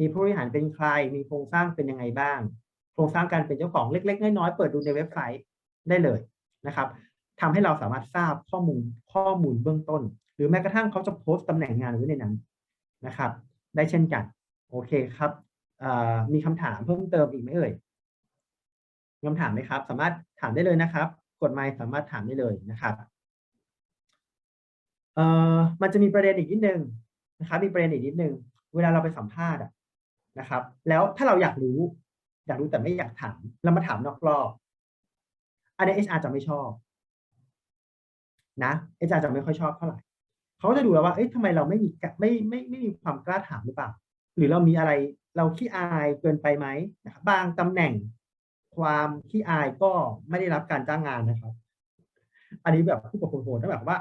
มีผู้บริหารเป็นใคร มีโครงสร้างเป็นยังไงบ้าง โครงสร้างการเป็นเจ้าของเล็ก ๆ น้อยๆเปิดดูในเว็บไซต์ได้เลยนะครับทำให้เราสามารถทราบข้อมูลข้อมูลเบื้องต้น หรือแม้กระทั่งเขาจะโพสต์ตำแหน่งงานไว้ในนั้นนะครับ ได้เช่นกันโอเคครับมีคำถามเพิ่มเติมอีกไหมเอ่ยคำถามไหมครับ สามารถถามได้เลยนะครับ กดไมค์สามารถถามได้เลยนะครับเอ่อมันจะมีประเด็นอีกนิดนึงนะครับ มีประเด็นอีกนิดนึง เวลาเราไปสัมภาษณ์อะ นะครับ แล้วถ้าเราอยากรู้ อยากรู้แต่ไม่อยากถามเรามาถามนอกรอบอันนี้ HR จะไม่ชอบนะ HR จะไม่ค่อยชอบเท่าไหร่เขาจะดูแล้วว่าเอ้ยทำไมเราไม่มีไม่ไม่ไม่มีความกล้าถามหรือเปล่า หรือเรามีอะไรเราขี้อายเกินไปไหมนะครับบางตำแหน่งความขี้อายก็ไม่ได้รับการจ้างงานนะครับ อันนี้แบบผู้ปกครองโหดแบบว่า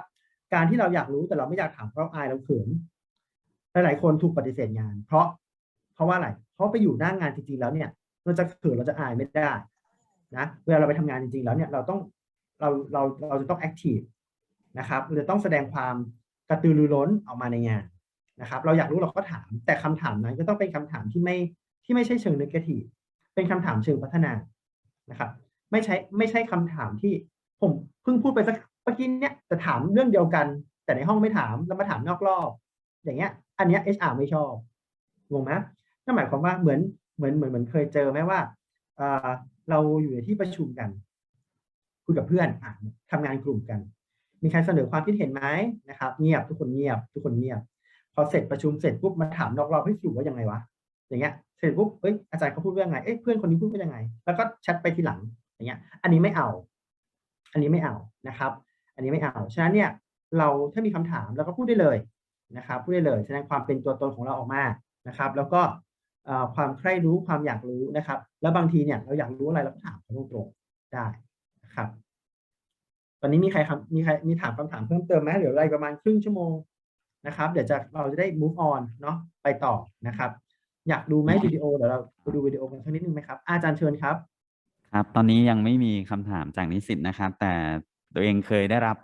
การที่เราอยากรู้แต่เราไม่อยากถามเพราะอายเราเขินหลายๆคนถูกปฏิเสธงาน เพราะ เพราะว่าอะไรเพราะไปอยู่หน้างงานจริงๆแล้วเนี่ยเราจะเขินเราจะอายไม่ได้นะเวลาเราไปทำงานจริงๆแล้วเนี่ยเราต้องเราเราเราจะต้องแอคทีฟนะครับเราจะต้องแสดงความกระตือรือร้นออกมาในงานนะครับ เราอยากรู้เราก็ถาม แต่คำถามนั้นก็ต้องเป็นคำถามที่ไม่ที่ไม่ใช่เชิงนกาทีฟเป็นคำถามเชิงพัฒนานะครับ ไม่ใช่ไม่ใช่คำถามที่ผมเพิ่งพูดไปสักเมื่อกี้เนี่ยจะถามเรื่องเดียวกัน แต่ในห้องไม่ถามแล้วมาถามนอกรอบ อย่างเงี้ย อันเนี้ย HR ไม่ชอบงงไหม นั่นหมายความว่าเหมือนเหมือนเหมือนเหมือนเคยเจอไหมว่าเราอยู่ในที่ประชุมกันคุยกับเพื่อนอะทำงานกลุ่มกัน มีใครเสนอความคิดเห็นไหมนะครับ เงียบทุกคนเงียบ ทุกคนเงียบ พอเสร็จประชุมเสร็จปุ๊บมาถามนอกรอบให้สรุปว่ายังไงวะอย่างเงี้ยเสร็จปุ๊บเอ้ยอาจารย์เขาพูดว่ายังไงเอ้ยเพื่อนคนนี้พูดว่ายังไง แล้วก็แชทไปทีหลังอย่างเงี้ย อันนี้ไม่เอา อันนี้ไม่เอานะครับ อันนี้ไม่เอาฉะนั้นเนี่ยเราถ้ามีคำถามเราก็พูดได้เลยนะครับ พูดได้เลยแสดงความเป็นตัวตนของเราออกมานะครับ แล้วก็ ความใคร่รู้ความอยากรู้นะครับ แล้วบางทีเนี่ยเราอยากรู้อะไรเราก็ถามเขาตรงๆได้นะครับ ตอนนี้มีใครครับมีใครมีถามคำถามเพิ่มเติมไหมเหลืออะไรประมาณครึ่งชั่วโมงนะครับ เดี๋ยวจะเราจะได้ move on เนาะไปต่อนะครับ อยากดูไหมวิดีโอเดี๋ยวเราไปดูวิดีโอกันสักนิดนึงไหมครับ อาจารย์เชิญครับครับ ตอนนี้ยังไม่มีคำถามจากนิสิตนะครับ แต่ตัวเองเคยได้รับ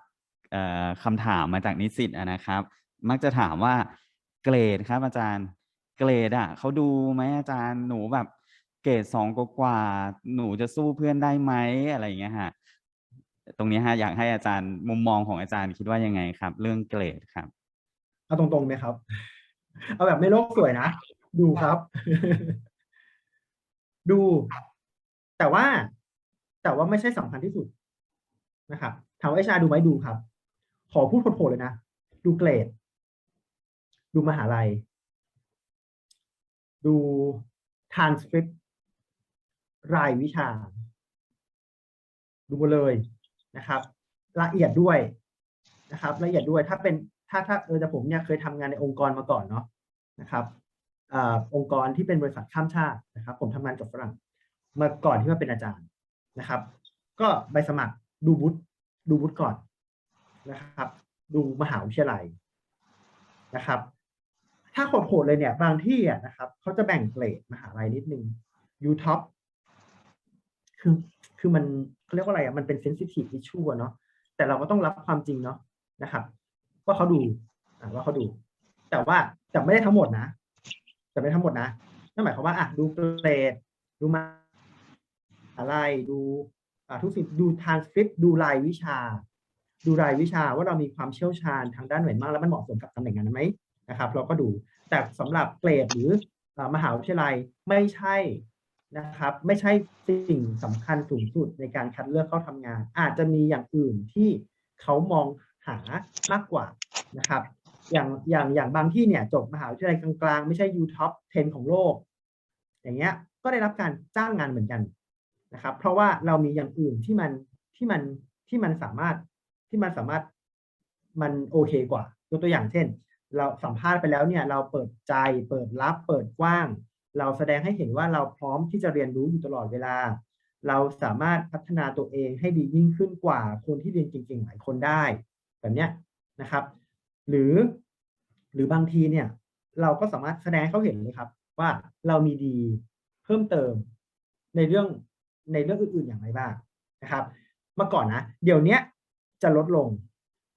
เอ่อคำถามมาจากนิสิตอะนะครับ มักจะถามว่าเกรดครับอาจารย์ เกรดอะเขาดูไหมอาจารย์หนูแบบเกรดสองกว่าหนูจะสู้เพื่อนได้ไหมอะไรอย่างเงี้ยฮะตรงนี้ฮะอยากให้อาจารย์มุมมองของอาจารย์คิดว่ายังไงครับ เรื่องเกรดครับเอาตรงๆไหมครับ เอาแบบไม่โลกสวยนะ ดูครับ ดู แต่ว่า แต่ว่าไม่ใช่สำคัญที่สุดนะครับถามว่าชาดูไหมดูครับ ขอพูดโผล่เลยนะ ดูเกรด ดูมหาลัย ดูทานสคริปรายวิชา ดูหมดเลยนะครับ ละเอียดด้วยนะครับ ละเอียดด้วยถ้าเป็นถ้าถ้าเออแต่ผมเนี่ยเคยทำงานในองค์กรมาก่อนเนาะนะครับอองค์กรที่เป็นบริษัทข้ามชาตินะครับ ผมทำงานกับฝรั่งมาก่อนที่มาเป็นอาจารย์นะครับ ก็ใบสมัครดูบุตดูบุตก่อนนะครับ ดูมหาวิทยาลัยนะครับ ถ้าโหดๆเลยเนี่ย บางที่อะนะครับเขาจะแบ่งเกรดมหาลัยนิดนึง U top คือคือมันเขาเรียกว่าอะไรอะมันเป็น sensitive issue อะเนาะแต่เราก็ต้องรับความจริงเนาะนะครับว่าเขาดูอ่าว่าเขาดู แต่ว่าแต่ไม่ได้ทั้งหมดนะ แต่ไม่ได้ทั้งหมดนะนั่นหมายความว่าอะดูเกรดดูมาอะไรดูอ่าทุกสิ่งดูทานสคริปดูรายวิชา ดูรายวิชาว่าเรามีความเชี่ยวชาญทางด้านไหนมากแล้วมันเหมาะสมกับตำแหน่งนั้นไหม นะครับ เราก็ดูแต่สำหรับเกรดหรือมหาวิทยาลัยไม่ใช่นะครับ ไม่ใช่สิ่งสำคัญสูงสุดในการคัดเลือกเข้าทำงาน อาจจะมีอย่างอื่นที่เขามองหามากกว่านะครับ อย่างอย่างอย่างบางที่เนี่ยจบมหาวิทยาลัยกลางๆ ไม่ใช่ U top 10 ของโลก อย่างเงี้ยก็ได้รับการจ้างงานเหมือนกันนะครับ เพราะว่าเรามีอย่างอื่นที่มันที่มันที่มันสามารถที่มันสามารถมันโอเคกว่า ยกตัวอย่างเช่น เราสัมภาษณ์ไปแล้วเนี่ยเราเปิดใจเปิดรับเปิดกว้าง เราแสดงให้เห็นว่าเราพร้อมที่จะเรียนรู้อยู่ตลอดเวลา เราสามารถพัฒนาตัวเองให้ดียิ่งขึ้นกว่าคนที่เรียนเก่งๆหลายคนได้แบบเนี้ยนะครับ หรือหรือบางทีเนี่ย เราก็สามารถแสดงให้เขาเห็นเลยครับ ว่าเรามีดีเพิ่มเติมในเรื่องในเรื่องอื่นๆอย่างไรบ้างนะครับ เมื่อก่อนนะ เดี๋ยวนี้จะลดลง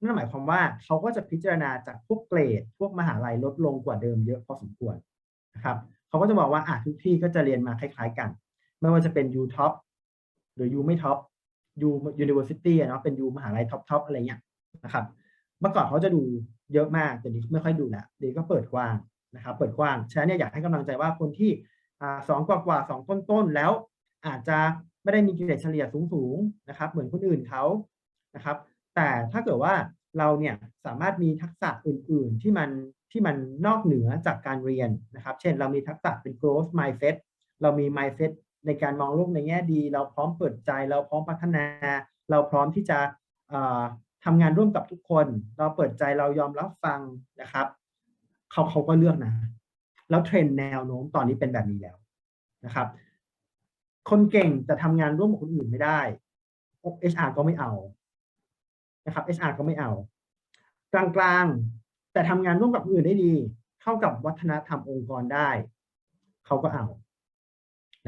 นั่นหมายความว่าเขาก็จะพิจารณาจากพวกเกรด พวกมหาลัยลดลงกว่าเดิมเยอะพอสมควรนะครับเขาก็จะบอกว่าอะทุกที่ก็จะเรียนมาคล้าย ๆ กัน ไม่ว่าจะเป็น U top หรือ U ไม่ top U University เนาะเป็น U มหาลัยท็อปทอะไรเงี้ยนะครับเมื่อก่อนเขาจะดูเยอะมากแต่นี้ไม่ค่อยดูแล้วเดี๋ยวก็เปิดกว้างนะครับเปิดกว้างฉะนั้นเนี่ยอยากให้กำลังใจว่าคนที่สองกว่ากว่าสองต้นต้นๆแล้วอาจจะไม่ได้มีเกรดเฉลี่ยสูงสูงๆนะครับ เหมือนคนอื่นเขานะครับ แต่ถ้าเกิดว่าเราเนี่ยสามารถมีทักษะอื่น ๆ ที่มันที่มันนอกเหนือจากการเรียนนะครับ เช่น เรามีทักษะเป็น growth mindset เรามี mindset ในการมองโลกในแง่ดี เราพร้อมเปิดใจ เราพร้อมพัฒนา เราพร้อมที่จะเอ่อทำงานร่วมกับทุกคน เราเปิดใจเรายอมรับฟังนะครับ เขาเขาก็เลือกนะ แล้วเทรนด์แนวโน้มตอนนี้เป็นแบบนี้แล้วนะครับ คนเก่งแต่ทำงานร่วมกับคนอื่นไม่ได้ HR ก็ไม่เอา นะครับ HR ก็ไม่เอา กลางๆ แต่ทำงานร่วมกับคนอื่นได้ดี เข้ากับวัฒนธรรมองค์กรได้ เขาก็เอา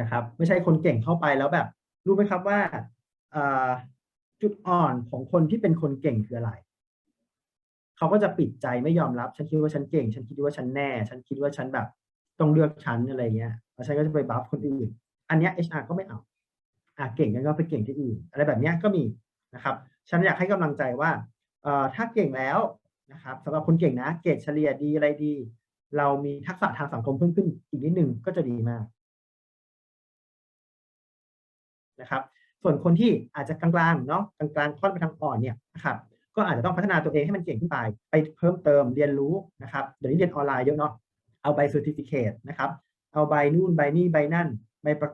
นะครับ ไม่ใช่คนเก่งเข้าไปแล้วแบบ รู้ไหมครับว่าจุดอ่อนของคนที่เป็นคนเก่งคืออะไร เขาก็จะปิดใจไม่ยอมรับ ฉันคิดว่าฉันเก่ง ฉันคิดว่าฉันแน่ ฉันคิดว่าฉันแบบ ต้องเลือกฉันอะไรเงี้ยแล้วฉันก็จะไปบัฟคนอื่น อันเนี้ย HR ก็ไม่เอาอะเก่งกันก็ไปเก่งที่อื่น อะไรแบบเนี้ยก็มีนะครับ ฉันอยากให้กำลังใจว่าเอ่อถ้าเก่งแล้วนะครับสำหรับคนเก่งนะ เกรดเฉลี่ยดีอะไรดี เรามีทักษะทางสังคมเพิ่มขึ้นอีกนิดนึงก็จะดีมากนะครับ ส่วนคนที่อาจจะกลางๆเนาะกลางๆค่อนไปทางอ่อนเนี่ยนะครับก็อาจจะต้องพัฒนาตัวเองให้มันเก่งขึ้นไป ไปเพิ่มเติมเรียนรู้นะครับเดี๋ยวนี้เรียนออนไลน์เยอะเนาะเอาใบเซอร์ติฟิเคตนะครับ เอาใบนู่นใบนี่ใบนั่นใบประ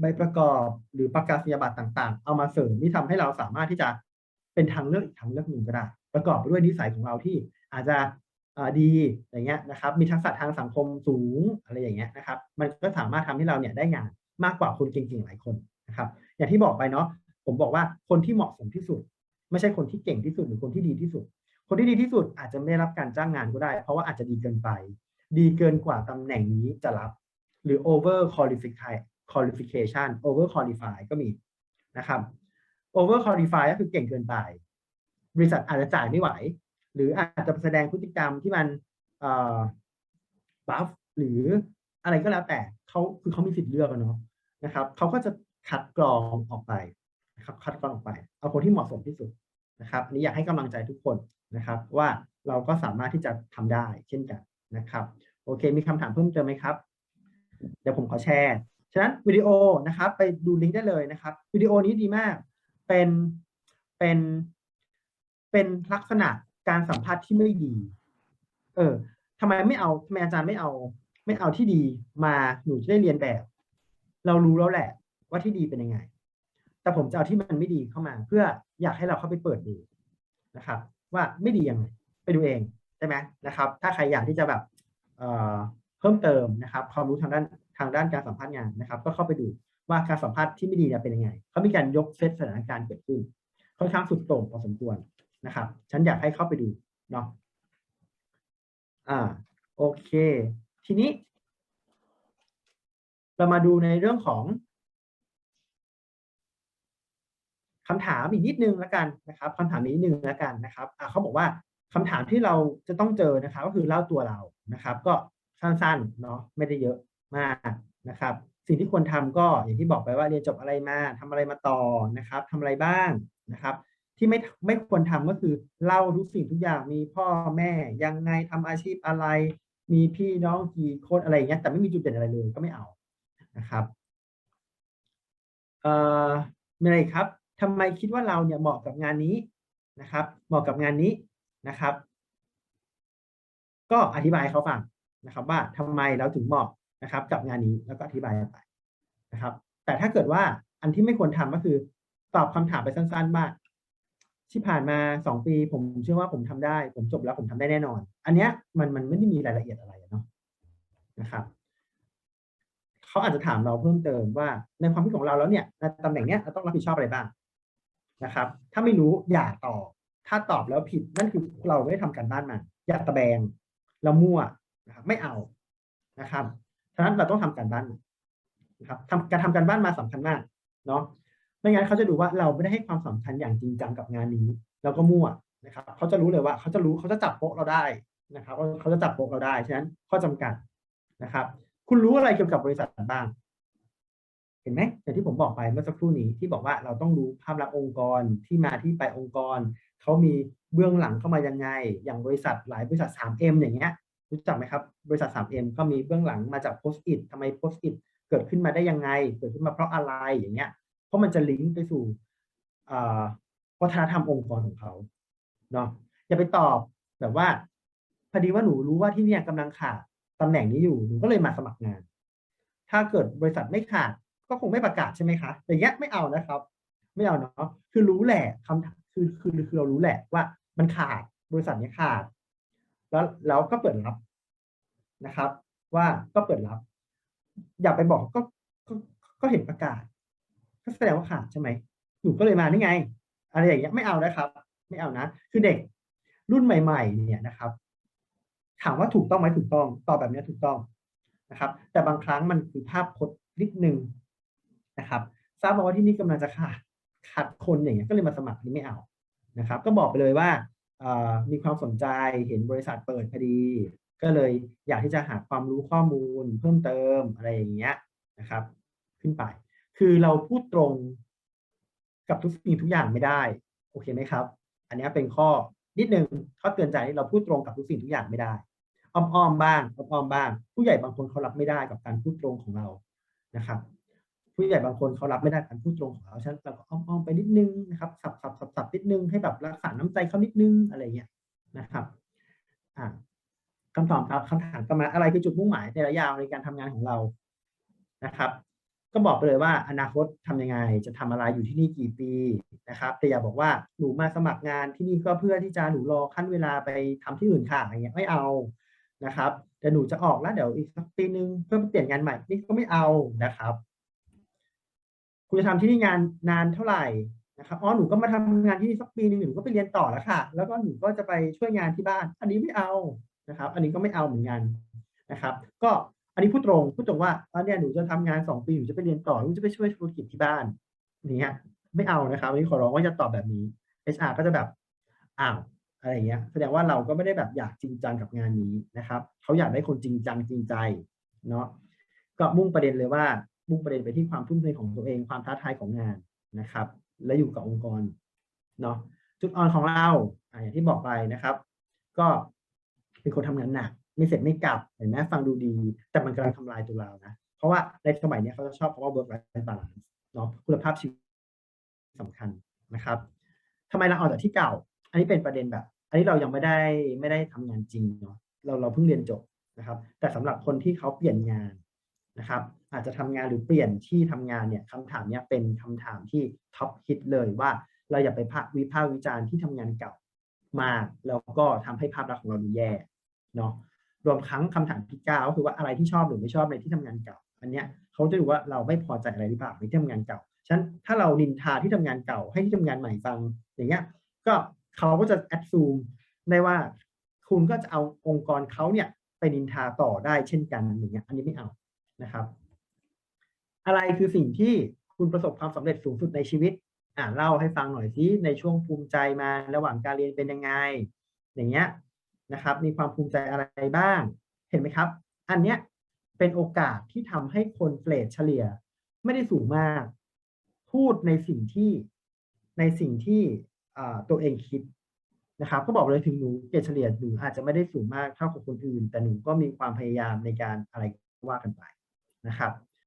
ใบประกอบหรือประกาศนียบัตรต่างๆ เอามาเสริมที่ทำให้เราสามารถที่จะ เป็นทางเลือกอีกทางเลือกหนึ่งก็ได้ ประกอบไปด้วยนิสัยของเราที่อาจจะดีอย่างเงี้ยนะครับ มีทักษะทางสังคมสูงอะไรอย่างเงี้ยนะครับ มันก็สามารถทำให้เราเนี่ยได้งานมากกว่าคนเก่งๆหลายคนนะครับ อย่างที่บอกไปเนาะผมบอกว่าคนที่เหมาะสมที่สุด ไม่ใช่คนที่เก่งที่สุดหรือคนที่ดีที่สุด คนที่ดีที่สุดอาจจะไม่ได้รับการจ้างงานก็ได้ เพราะว่าอาจจะดีเกินไป ดีเกินกว่าตำแหน่งนี้จะรับ หรือ over qualified qualification over qualify ก็มีนะครับ over qualify ก็คือเก่งเกินไป บริษัทอาจจะจ่ายไม่ไหว หรืออาจจะแสดงพฤติกรรมที่มันบัฟหรืออะไรก็แล้วแต่เขาคือเขามีสิทธิ์เลือกอะเนาะนะครับเขาก็จะคัดกรองออกไปนะครับคัดกรองออกไป เอาคนที่เหมาะสมที่สุดนะครับอันนี้อยากให้กำลังใจทุกคนนะครับ ว่าเราก็สามารถที่จะทำได้เช่นกันนะครับ โอเค มีคำถามเพิ่มเติมไหมครับ เดี๋ยวผมขอแชร์ ฉะนั้นวิดีโอนะครับ ไปดูลิงก์ได้เลยนะครับวิดีโอนี้ดีมาก เป็นเป็นเป็นลักษณะการสัมภาษณ์ที่ไม่ดี เออทำไมไม่เอาทำไมอาจารย์ไม่เอา ไม่เอาที่ดีมาหนูจะได้เรียนแบบ เรารู้แล้วแหละ ว่าที่ดีเป็นยังไง แต่ผมจะเอาที่มันไม่ดีเข้ามา เพื่ออยากให้เราเข้าไปเปิดดูนะครับ ว่าไม่ดียังไงไปดูเองใช่ไหมนะครับ ถ้าใครอยากที่จะแบบเอ่อเพิ่มเติมนะครับ ความรู้ทางด้านทางด้านการสัมภาษณ์งานนะครับ ก็เข้าไปดู ว่าการสัมภาษณ์ที่ไม่ดีเนี่ยเป็นยังไงเขามีการยกเซตสถานการณ์เกิดขึ้น ค่อนข้างสุดโต่งพอสมควรนะครับ ฉันอยากให้เข้าไปดูเนาะอ่าโอเค ทีนี้ เรามาดูในเรื่องของคำถามอีกนิดนึงแล้วกันนะครับคำถามนี้นิดนึงแล้วกันนะครับอ่าเขาบอกว่าคำถามที่เราจะต้องเจอนะครับ ก็คือเล่าตัวเรานะครับ ก็สั้นๆเนาะไม่ได้เยอะมากนะครับ สิ่งที่ควรทำก็อย่างที่บอกไปว่าเรียนจบอะไรมาทำอะไรมาต่อนะครับทำอะไรบ้างนะครับ ที่ไม่ไม่ควรทำก็คือเล่าทุกสิ่งทุกอย่างมีพ่อแม่ยังไงทำอาชีพอะไร มีพี่น้องกี่คนอะไรอย่างเงี้ยแต่ไม่มีจุดเด่นอะไรเลยก็ไม่เอานะครับเอ่อมีอะไรครับทำไมคิดว่าเราเนี่ยเหมาะกับงานนี้นะครับ เหมาะกับงานนี้นะครับ ก็อธิบายเขาฟังนะครับ ว่าทำไมเราถึงเหมาะ นะครับ กับงานนี้แล้วก็อธิบายไปนะครับ แต่ถ้าเกิดว่าอันที่ไม่ควรทำก็คือตอบคำถามไปสั้นๆว่าที่ผ่านมาสองปีผมเชื่อว่าผมทำได้ ผมจบแล้วผมทำได้แน่นอน อันเนี้ยมันมันไม่ได้มีรายละเอียดอะไรเนาะนะครับเขาอาจจะถามเราเพิ่มเติมว่า ในความคิดของเราแล้วเนี่ยในตำแหน่งเนี้ยเราต้องรับผิดชอบอะไรบ้างนะครับ ถ้าไม่รู้อย่าตอบ ถ้าตอบแล้วผิดนั่นคือเราไม่ได้ทำการบ้านมา อย่าตะแบง เรามั่วนะครับไม่เอานะครับ ฉะนั้นเราต้องทำการบ้านนะครับทำการทำการบ้านมาสำคัญมากเนาะไม่งั้นเขาจะดูว่าเราไม่ได้ให้ความสำคัญอย่างจริงจังกับงานนี้เราก็มั่วนะครับเขาจะรู้เลยว่าเขาจะรู้เขาจะจับโป๊ะเราได้นะครับเขาจะจับโป๊ะเราได้ฉะนั้นข้อจำกัดนะครับ คุณรู้อะไรเกี่ยวกับบริษัทบ้าง เห็นไหมอย่างที่ผมบอกไปเมื่อสักครู่นี้ที่บอกว่าเราต้องรู้ภาพลักษณ์องค์กรที่มาที่ไปองค์กรเขามีเบื้องหลังเข้ามายังไง อย่างบริษัทหลายบริษัท 3M อย่างเงี้ย รู้จักไหมครับ บริษัท 3M ก็มีเบื้องหลังมาจากโพสต์อิททำไมโพสต์อิทเกิดขึ้นมาได้ยังไง เกิดขึ้นมาเพราะอะไรอย่างเงี้ย เพราะมันจะลิงก์ไปสู่วัฒนธรรมองค์กรของเขาเนาะอย่าไปตอบแบบว่าพอดีว่าหนูรู้ว่าที่เนี่ยกำลังขาดตำแหน่งนี้อยู่หนูก็เลยมาสมัครงาน ถ้าเกิดบริษัทไม่ขาดก็คงไม่ประกาศใช่ไหมคะอย่างเงี้ยไม่เอานะครับ ไม่เอาเนาะคือรู้แหละคำถาคือคือคือเรารู้แหละว่ามันขาดบริษัทนี้ขาด แล้วแล้วก็เปิดรับนะครับ ว่าก็เปิดรับ อย่าไปบอกก็ก็ก็เห็นประกาศ ก็แสดงว่าขาดใช่ไหมหนูก็เลยมานี่ไง อะไรอย่างเงี้ยไม่เอานะครับ ไม่เอานะ คือเด็กรุ่นใหม่ ๆ เนี่ยนะครับ ถามว่าถูกต้องไหมถูกต้องตอบแบบนี้ถูกต้องนะครับ แต่บางครั้งมันคือภาพพจน์นิดนึงนะครับ ทราบมาว่าที่นี่กำลังจะขาดขาดคนอย่างเงี้ยก็เลยมาสมัครนนี้ไม่เอานะครับ ก็บอกไปเลยว่า มีความสนใจเห็นบริษัทเปิดพอดี ก็เลยอยากที่จะหาความรู้ข้อมูลเพิ่มเติมอะไรอย่างเงี้ยนะครับ ขึ้นไป คือเราพูดตรงกับทุกสิ่งทุกอย่างไม่ได้ โอเคไหมครับ อันนี้เป็นข้อนิดนึงข้อเตือนใจเราพูดตรงกับทุกสิ่งทุกอย่างไม่ได้อ้อมๆบ้างอ้อมๆบ้าง ผู้ใหญ่บางคนเขารับไม่ได้กับการพูดตรงของเรานะครับ ผู้ใหญ่บางคนเขารับไม่ได้การพูดตรงของเราฉันเราก็อ้อมๆไปนิดนึงนะครับสับสับสับสับนิดนึงให้แบบรักษาน้ำใจเขานิดนึงอะไรเงี้ยนะครับอ่าคำตอบครับคำถามก็มาณอะไรคือจุดมุ่งหมายในระยะยาวในการทำงานของเรานะครับ ก็บอกไปเลยว่าอนาคตทำยังไง จะทำอะไรอยู่ที่นี่กี่ปีนะครับ แต่อย่าบอกว่าหนูมาสมัครงานที่นี่ก็เพื่อที่จะหนูรอขั้นเวลาไปทำที่อื่นค่ะอย่างเงี้ยไม่เอานะครับแต่หนูจะออกแล้วเดี๋ยวอีกสักปีนึงเพื่อเปลี่ยนงานใหม่นี่ก็ไม่เอานะครับ คุณจะทำที่นี่งานนานเท่าไหร่นะครับอ๋อหนูก็มาทำงานที่นี่สักปีหนึ่งหนูก็ไปเรียนต่อแล้วค่ะ แล้วก็หนูก็จะไปช่วยงานที่บ้าน อันนี้ไม่เอานะครับ อันนี้ก็ไม่เอาเหมือนกันนะครับ ก็อันนี้พูดตรงพูดตรงว่าอันเนี้ยหนูจะทำงานสองปีหนูจะไปเรียนต่อหนูจะไปช่วยธุรกิจที่บ้านอย่างเงี้ยไม่เอานะครับอันนี้ขอร้องว่าจะตอบแบบนี้ HR ก็จะแบบอ้าวอะไรเงี้ยแสดงว่าเราก็ไม่ได้แบบอยากจริงจังกับงานนี้นะครับเขาอยากได้คนจริงจังจริงใจเนาะก็มุ่งประเด็นเลยว่า มุ่งประเด็นไปที่ความทุ่มเทของตัวเองความท้าทายของงานนะครับ และอยู่กับองค์กรเนาะจุดอ่อนของเราอย่างที่บอกไปนะครับ ก็เป็นคนทำงานหนักไม่เสร็จไม่กลับเห็นไหมฟังดูดี แต่มันกำลังทำลายตัวเรานะ เพราะว่าในสมัยนี้เขาจะชอบคำว่า work life balance เนาะคุณภาพชีวิตสำคัญนะครับทำไมเราออกจากที่เก่า อันนี้เป็นประเด็นแบบ อันนี้เรายังไม่ได้ไม่ได้ทำงานจริงเนาะเราเราเพิ่งเรียนจบนะครับ แต่สำหรับคนที่เขาเปลี่ยนงานนะครับ อาจจะทำงานหรือเปลี่ยนที่ทำงานเนี่ยคำถามเนี้ยเป็นคำถามที่ท็อปฮิตเลยว่าเราอย่าไปพาวิพากษ์วิจารณ์ที่ทำงานเก่ามาก แล้วก็ทำให้ภาพลักษณ์ของเราดูแย่เนาะรวมทั้งคำถามที่เก้าก็คือว่าอะไรที่ชอบหรือไม่ชอบในที่ทำงานเก่า อันเนี้ยเขาจะดูว่าเราไม่พอใจอะไรหรือเปล่าในที่ทำงานเก่าฉะนั้นถ้าเรานินทาที่ทำงานเก่าให้ที่ทำงานใหม่ฟังอย่างเงี้ยก็เขาก็จะแอดซูมได้ว่าคุณก็จะเอาองค์กรเขาเนี่ยไปนินทาต่อได้เช่นกันอย่างเงี้ยอันนี้ไม่เอานะครับ อะไรคือสิ่งที่คุณประสบความสำเร็จสูงสุดในชีวิต อ่าเล่าให้ฟังหน่อยสิในช่วงภูมิใจมาระหว่างการเรียนเป็นยังไง อย่างเงี้ยนะครับ มีความภูมิใจอะไรบ้าง เห็นไหมครับ อันเนี้ยเป็นโอกาสที่ทำให้คนเกรดเฉลี่ย ไม่ได้สูงมาก พูดในสิ่งที่ในสิ่งที่ตัวเองคิดนะครับ ก็บอกเลยถึงหนูเกรดเฉลี่ยหนูอาจจะไม่ได้สูงมากเท่ากับคนอื่น แต่หนูก็มีความพยายามในการอะไรว่ากันไปนะครับ